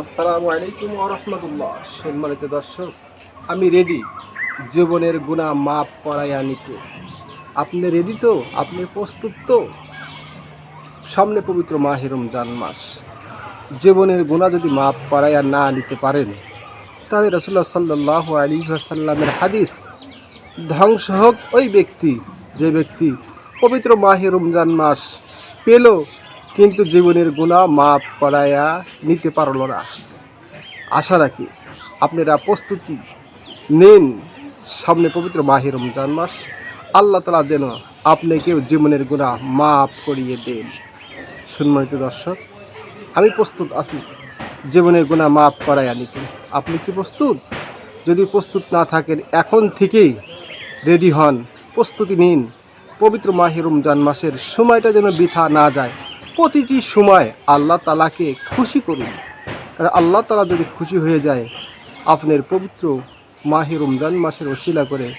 আসসালামু আলাইকুম রহমতুল্লাহ। সম্মানিত দর্শক, আমি রেডি জীবনের গুণা মাপ করাইয়া নিতে। আপনি রেডি তো? আপনি প্রস্তুত তো? সামনে পবিত্র মাহে রমজান মাস। জীবনের গুণা যদি মাপ করাইয়া না নিতে পারেন, তাহলে রসুল্লাহ সাল্লাহ আলী সাল্লামের হাদিস ধ্বংস হোক ওই ব্যক্তি, যে ব্যক্তি পবিত্র মাহে রমজান মাস পেল কিন্তু জীবনের গুণা মাপ করাইয়া নিতে পারল না। আশা রাখি আপনারা প্রস্তুতি নিন সামনে পবিত্র মাহে রমজান মাস। আল্লাহ তালা যেন আপনাকেও জীবনের গুণা মাপ করিয়ে দেন। সম্মানিত দর্শক, আমি প্রস্তুত আছি জীবনের গুণা মাপ করাইয়া নিতে। আপনি কি প্রস্তুত? যদি প্রস্তুত না থাকেন, এখন থেকেই রেডি হন। প্রস্তুতি নিন। পবিত্র মাহে রমজান মাসের সময়টা যেন বৃথা না যায়। প্রতিটি সময় আল্লাহ তালাকে খুশি করুন। কারণ আল্লাহ তালা যদি খুশি হয়ে যায়, আপনার পবিত্র মাহে রমজান মাসের ওসিলা করে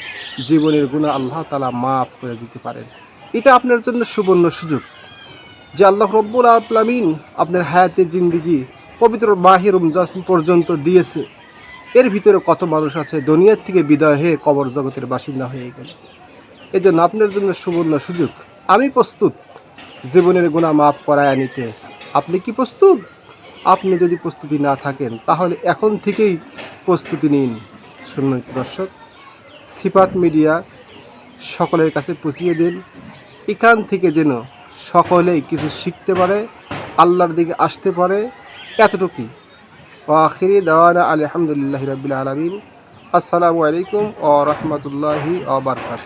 জীবনের গুণা আল্লাহ তালা মাফ করে দিতে পারেন। এটা আপনার জন্য সুবর্ণ সুযোগ। যে আল্লাহ রব্বুল আলমিন আপনার হায়াতের জিন্দিগি পবিত্র মাহে রমজান পর্যন্ত দিয়েছে। এর ভিতরে কত মানুষ আছে দুনিয়ার থেকে বিদায় হয়ে কবর জগতের বাসিন্দা হয়ে গেল। এই জন্য আপনার জন্য সুবর্ণ সুযোগ। আমি প্রস্তুত। জীবনের গুণা মাফ করায় নিতে। আপনি কি প্রস্তুত? আপনি যদি প্রস্তুতি না থাকেন, তাহলে এখন থেকেই প্রস্তুতি নিন। সম্মানিত দর্শক সিপাত মিডিয়া সকলের কাছে পৌঁছিয়ে দিন। এখান থেকে যেন সকলেই কিছু শিখতে পারে, আল্লাহর দিকে আসতে পারে, এতটুকুই। আখিরি দেওয়ানা আলহামদুলিল্লাহ রবিল আলমিন। আসসালামু আলাইকুম ও রহমতুল্লাহি আবরকাত